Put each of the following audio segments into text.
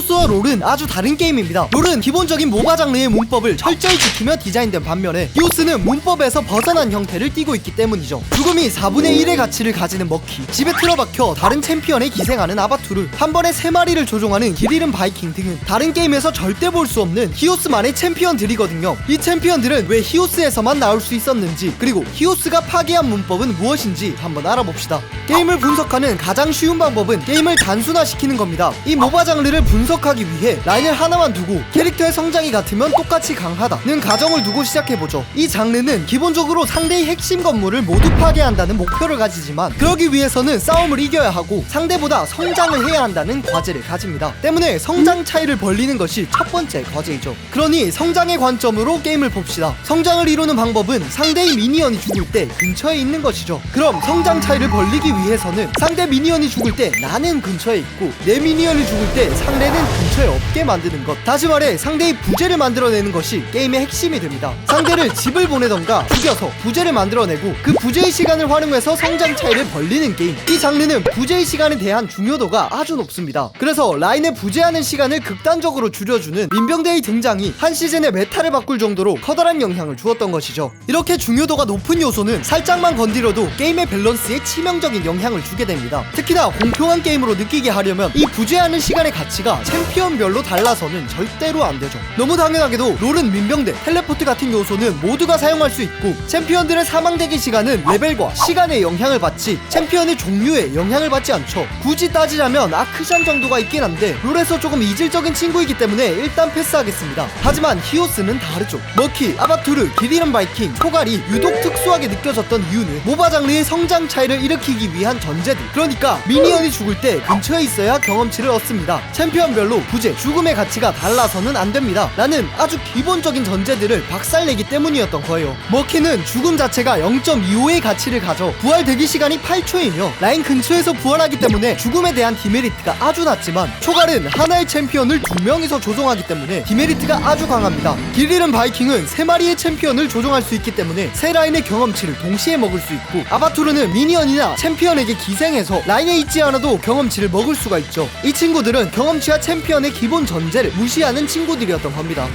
히오스와 롤은 아주 다른 게임입니다. 롤은 기본적인 모바 장르의 문법을 철저히 지키며 디자인된 반면에 히오스는 문법에서 벗어난 형태를 띠고 있기 때문이죠. 죽음이 4분의 1의 가치를 가지는 머키, 집에 틀어박혀 다른 챔피언에 기생하는 아바투르, 한 번에 3마리를 조종하는 길 잃은 바이킹 등은 다른 게임에서 절대 볼 수 없는 히오스만의 챔피언들이거든요. 이 챔피언들은 왜 히오스에서만 나올 수 있었는지 그리고 히오스가 파괴한 문법은 무엇인지 한번 알아봅시다. 게임을 분석하는 가장 쉬운 방법은 게임을 단순화시키는 겁니다. 이 모바 장르를 분석 하기 위해 라인을 하나만 두고 캐릭터의 성장이 같으면 똑같이 강하다는 가정을 두고 시작해보죠. 이 장르는 기본적으로 상대의 핵심 건물을 모두 파괴한다는 목표를 가지지만 그러기 위해서는 싸움을 이겨야 하고 상대보다 성장을 해야 한다는 과제를 가집니다. 때문에 성장 차이를 벌리는 것이 첫 번째 과제이죠. 그러니 성장의 관점으로 게임을 봅시다. 성장을 이루는 방법은 상대의 미니언이 죽을 때 근처에 있는 것이죠. 그럼 성장 차이를 벌리기 위해서는 상대 미니언이 죽을 때 나는 근처에 있고 내 미니언이 죽을 때 상대는 Welcome. 근처에 없게 만드는 것. 다시 말해 상대의 부재를 만들어내는 것이 게임의 핵심이 됩니다. 상대를 집을 보내던가 죽여서 부재를 만들어내고 그 부재의 시간을 활용해서 성장 차이를 벌리는 게임. 이 장르는 부재의 시간에 대한 중요도가 아주 높습니다. 그래서 라인의 부재하는 시간을 극단적으로 줄여주는 민병대의 등장이 한 시즌의 메타를 바꿀 정도로 커다란 영향을 주었던 것이죠. 이렇게 중요도가 높은 요소는 살짝만 건드려도 게임의 밸런스에 치명적인 영향을 주게 됩니다. 특히나 공평한 게임으로 느끼게 하려면 이 부재하는 시간의 가치가 챔피언 별로 달라서는 절대로 안 되죠. 너무 당연하게도 롤은 민병대, 텔레포트 같은 요소는 모두가 사용할 수 있고 챔피언들의 사망 대기 시간은 레벨과 시간에 영향을 받지 챔피언의 종류에 영향을 받지 않죠. 굳이 따지자면 아크샨 정도가 있긴 한데 롤에서 조금 이질적인 친구이기 때문에 일단 패스하겠습니다. 하지만 히오스는 다르죠. 머키, 아바투르, 기리는 바이킹, 초갈이 유독 특수하게 느껴졌던 이유는 모바 장르의 성장 차이를 일으키기 위한 전제들. 그러니까 미니언이 죽을 때 근처에 있어야 경험치를 얻습니다. 챔피언별로 부재, 죽음의 가치가 달라서는 안 됩니다. 라는 아주 기본적인 전제들을 박살내기 때문이었던 거예요. 머키는 죽음 자체가 0.25의 가치를 가져 부활 대기 시간이 8초이며 라인 근처에서 부활하기 때문에 죽음에 대한 디메리트가 아주 낮지만 초갈은 하나의 챔피언을 두 명이서 조종하기 때문에 디메리트가 아주 강합니다. 길 잃은 바이킹은 세 마리의 챔피언을 조종할 수 있기 때문에 세 라인의 경험치를 동시에 먹을 수 있고 아바투르는 미니언이나 챔피언에게 기생해서 라인에 있지 않아도 경험치를 먹을 수가 있죠. 이 친구들은 경험치와 챔피언 의 기본 전제를 무시하는 친구들이었던 겁니다.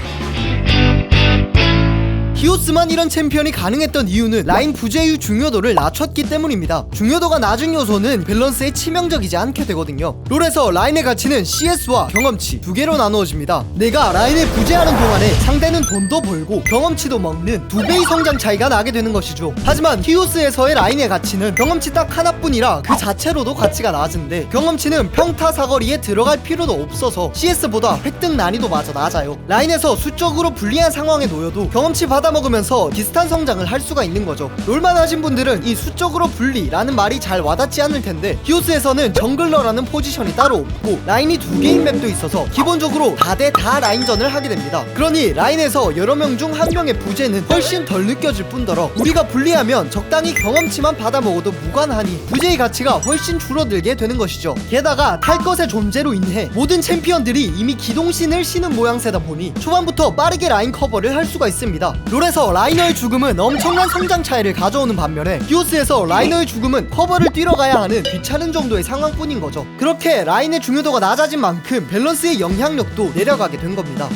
히오스만 이런 챔피언이 가능했던 이유는 라인 부재의 중요도를 낮췄기 때문입니다. 중요도가 낮은 요소는 밸런스에 치명적이지 않게 되거든요. 롤에서 라인의 가치는 CS와 경험치 두 개로 나누어집니다. 내가 라인을 부재하는 동안에 상대는 돈도 벌고 경험치도 먹는 두 배의 성장 차이가 나게 되는 것이죠. 하지만 히오스에서의 라인의 가치는 경험치 딱 하나뿐이라 그 자체로도 가치가 낮은데 경험치는 평타 사거리에 들어갈 필요도 없어서 CS보다 획득 난이도 마저 낮아요. 라인에서 수적으로 불리한 상황에 놓여도 경험치 받아 먹으면서 비슷한 성장을 할 수가 있는 거죠. 롤만 하신 분들은 이 수적으로 불리라는 말이 잘 와닿지 않을 텐데 히오스에서는 정글러라는 포지션이 따로 없고 라인이 두 개인 맵도 있어서 기본적으로 다대다 라인전을 하게 됩니다. 그러니 라인에서 여러 명 중 한 명의 부재는 훨씬 덜 느껴질 뿐더러 우리가 불리하면 적당히 경험치만 받아 먹어도 무관하니 부재의 가치가 훨씬 줄어들게 되는 것이죠. 게다가 탈 것의 존재로 인해 모든 챔피언들이 이미 기동신을 신은 모양새다 보니 초반부터 빠르게 라인 커버를 할 수가 있습니다. 롤에서 라이너의 죽음은 엄청난 성장 차이를 가져오는 반면에 히오스에서 라이너의 죽음은 커버를 뛰러 가야 하는 귀찮은 정도의 상황뿐인 거죠. 그렇게 라인의 중요도가 낮아진 만큼 밸런스의 영향력도 내려가게 된 겁니다.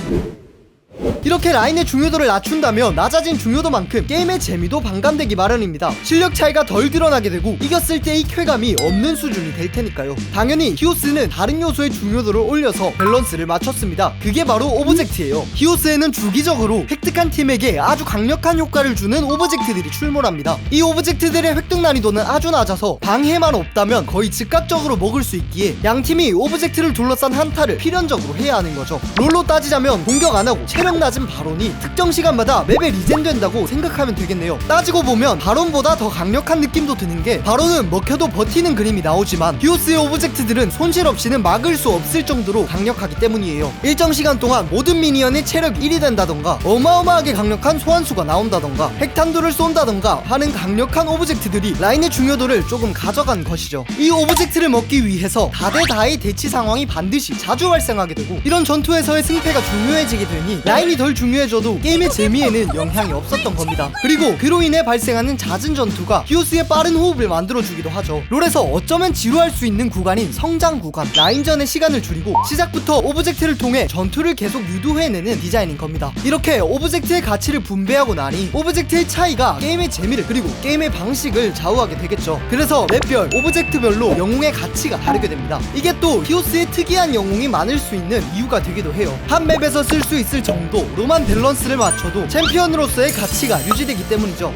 이렇게 라인의 중요도를 낮춘다면 낮아진 중요도만큼 게임의 재미도 반감되기 마련입니다. 실력 차이가 덜 드러나게 되고 이겼을 때의 쾌감이 없는 수준이 될 테니까요. 당연히 히오스는 다른 요소의 중요도를 올려서 밸런스를 맞췄습니다. 그게 바로 오브젝트예요. 히오스에는 주기적으로 획득한 팀에게 아주 강력한 효과를 주는 오브젝트들이 출몰합니다. 이 오브젝트들의 획득 난이도는 아주 낮아서 방해만 없다면 거의 즉각적으로 먹을 수 있기에 양 팀이 오브젝트를 둘러싼 한타를 필연적으로 해야 하는 거죠. 롤로 따지자면 공격 안 하고 체력 낮은 바론이 특정 시간마다 맵에 리젠된다고 생각하면 되겠네요. 따지고 보면 바론보다 더 강력한 느낌도 드는 게 바론은 먹혀도 버티는 그림이 나오지만 히오스의 오브젝트들은 손실 없이는 막을 수 없을 정도로 강력하기 때문이에요. 일정 시간 동안 모든 미니언이 체력 1이 된다던가 어마어마하게 강력한 소환수가 나온다던가 핵탄두를 쏜다던가 하는 강력한 오브젝트들이 라인의 중요도를 조금 가져간 것이죠. 이 오브젝트를 먹기 위해서 다대다의 대치 상황이 반드시 자주 발생하게 되고 이런 전투에서의 승패가 중요해지게 되니 라인 라인이 덜 중요해져도 게임의 재미에는 영향이 없었던 겁니다. 그리고 그로 인해 발생하는 잦은 전투가 히오스의 빠른 호흡을 만들어주기도 하죠. 롤에서 어쩌면 지루할 수 있는 구간인 성장 구간, 라인전의 시간을 줄이고 시작부터 오브젝트를 통해 전투를 계속 유도해내는 디자인인 겁니다. 이렇게 오브젝트의 가치를 분배하고 나니 오브젝트의 차이가 게임의 재미를 그리고 게임의 방식을 좌우하게 되겠죠. 그래서 맵별, 오브젝트별로 영웅의 가치가 다르게 됩니다. 이게 또 히오스의 특이한 영웅이 많을 수 있는 이유가 되기도 해요. 한 맵에서 쓸 수 있을 정도 로만 밸런스를 맞춰도 챔피언으로서의 가치가 유지되기 때문이죠.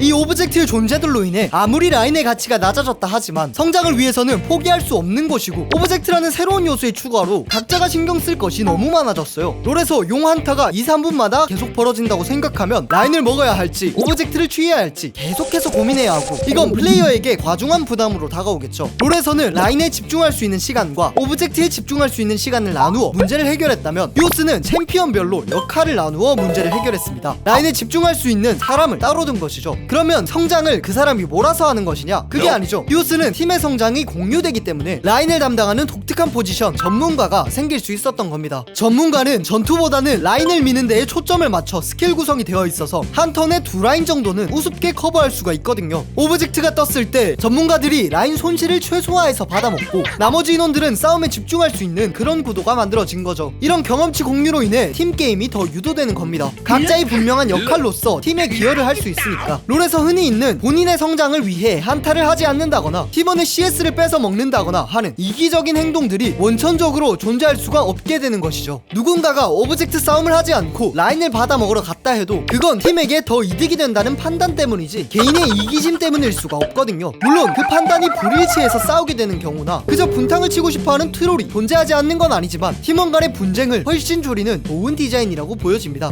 이 오브젝트의 존재들로 인해 아무리 라인의 가치가 낮아졌다 하지만 성장을 위해서는 포기할 수 없는 것이고 오브젝트라는 새로운 요소의 추가로 각자가 신경 쓸 것이 너무 많아졌어요. 롤에서 용 한타가 2, 3분마다 계속 벌어진다고 생각하면 라인을 먹어야 할지 오브젝트를 취해야 할지 계속해서 고민해야 하고 이건 플레이어에게 과중한 부담으로 다가오겠죠. 롤에서는 라인에 집중할 수 있는 시간과 오브젝트에 집중할 수 있는 시간을 나누어 문제를 해결했다면 비오스는 챔피언별로 역할을 나누어 문제를 해결했습니다. 라인에 집중할 수 있는 사람을 따로 둔 것이 죠 그러면 성장을 그 사람이 몰아서 하는 것이냐? 그게 아니죠. 비오스는 팀의 성장이 공유되기 때문에 라인을 담당하는 독특한 포지션 전문가가 생길 수 있었던 겁니다. 전문가는 전투보다는 라인을 미는 데에 초점을 맞춰 스킬 구성이 되어 있어서 한 턴에 두 라인 정도는 우습게 커버할 수가 있거든요. 오브젝트가 떴을 때 전문가들이 라인 손실을 최소화해서 받아먹고 나머지 인원들은 싸움에 집중할 수 있는 그런 구도가 만들어진 거죠. 이런 경험치 공유로 인해 팀 게임이 더 유도되는 겁니다. 각자의 분명한 역할로서 팀에 기여를 할 수 있으니까. 롤에서 흔히 있는 본인의 성장을 위해 한타를 하지 않는다거나 팀원의 CS를 뺏어 먹는다거나 하는 이기적인 행동들이 원천적으로 존재할 수가 없게 되는 것이죠. 누군가가 오브젝트 싸움을 하지 않고 라인을 받아 먹으러 갔다 해도 그건 팀에게 더 이득이 된다는 판단 때문이지 개인의 이기심 때문일 수가 없거든요. 물론 그 판단이 불일치해서 싸우게 되는 경우나 그저 분탕을 치고 싶어하는 트롤이 존재하지 않는 건 아니지만 팀원 간의 분쟁을 훨씬 줄이는 좋은 디자인이라고 보여집니다.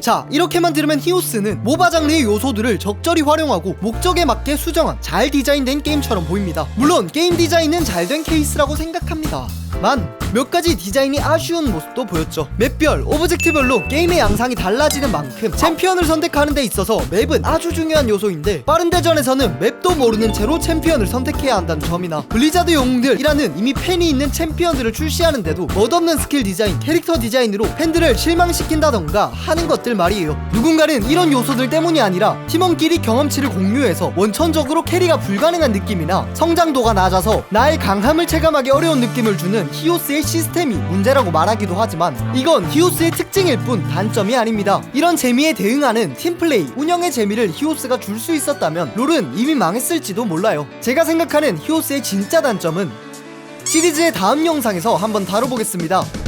자 이렇게만 들으면 히오스는 모바 장르의 요소들을 적절히 활용하고 목적에 맞게 수정한 잘 디자인된 게임처럼 보입니다. 물론 게임 디자인은 잘 된 케이스라고 생각합니다. 만 몇 가지 디자인이 아쉬운 모습도 보였죠. 맵별, 오브젝트별로 게임의 양상이 달라지는 만큼 챔피언을 선택하는 데 있어서 맵은 아주 중요한 요소인데 빠른 대전에서는 맵도 모르는 채로 챔피언을 선택해야 한다는 점이나 블리자드 영웅들이라는 이미 팬이 있는 챔피언들을 출시하는데도 멋없는 스킬 디자인, 캐릭터 디자인으로 팬들을 실망시킨다던가 하는 것들 말이에요. 누군가는 이런 요소들 때문이 아니라 팀원끼리 경험치를 공유해서 원천적으로 캐리가 불가능한 느낌이나 성장도가 낮아서 나의 강함을 체감하기 어려운 느낌을 주는 히오스의 시스템이 문제라고 말하기도 하지만 이건 히오스의 특징일 뿐 단점이 아닙니다. 이런 재미에 대응하는 팀플레이, 운영의 재미를 히오스가 줄 수 있었다면 롤은 이미 망했을지도 몰라요. 제가 생각하는 히오스의 진짜 단점은 시리즈의 다음 영상에서 한번 다뤄보겠습니다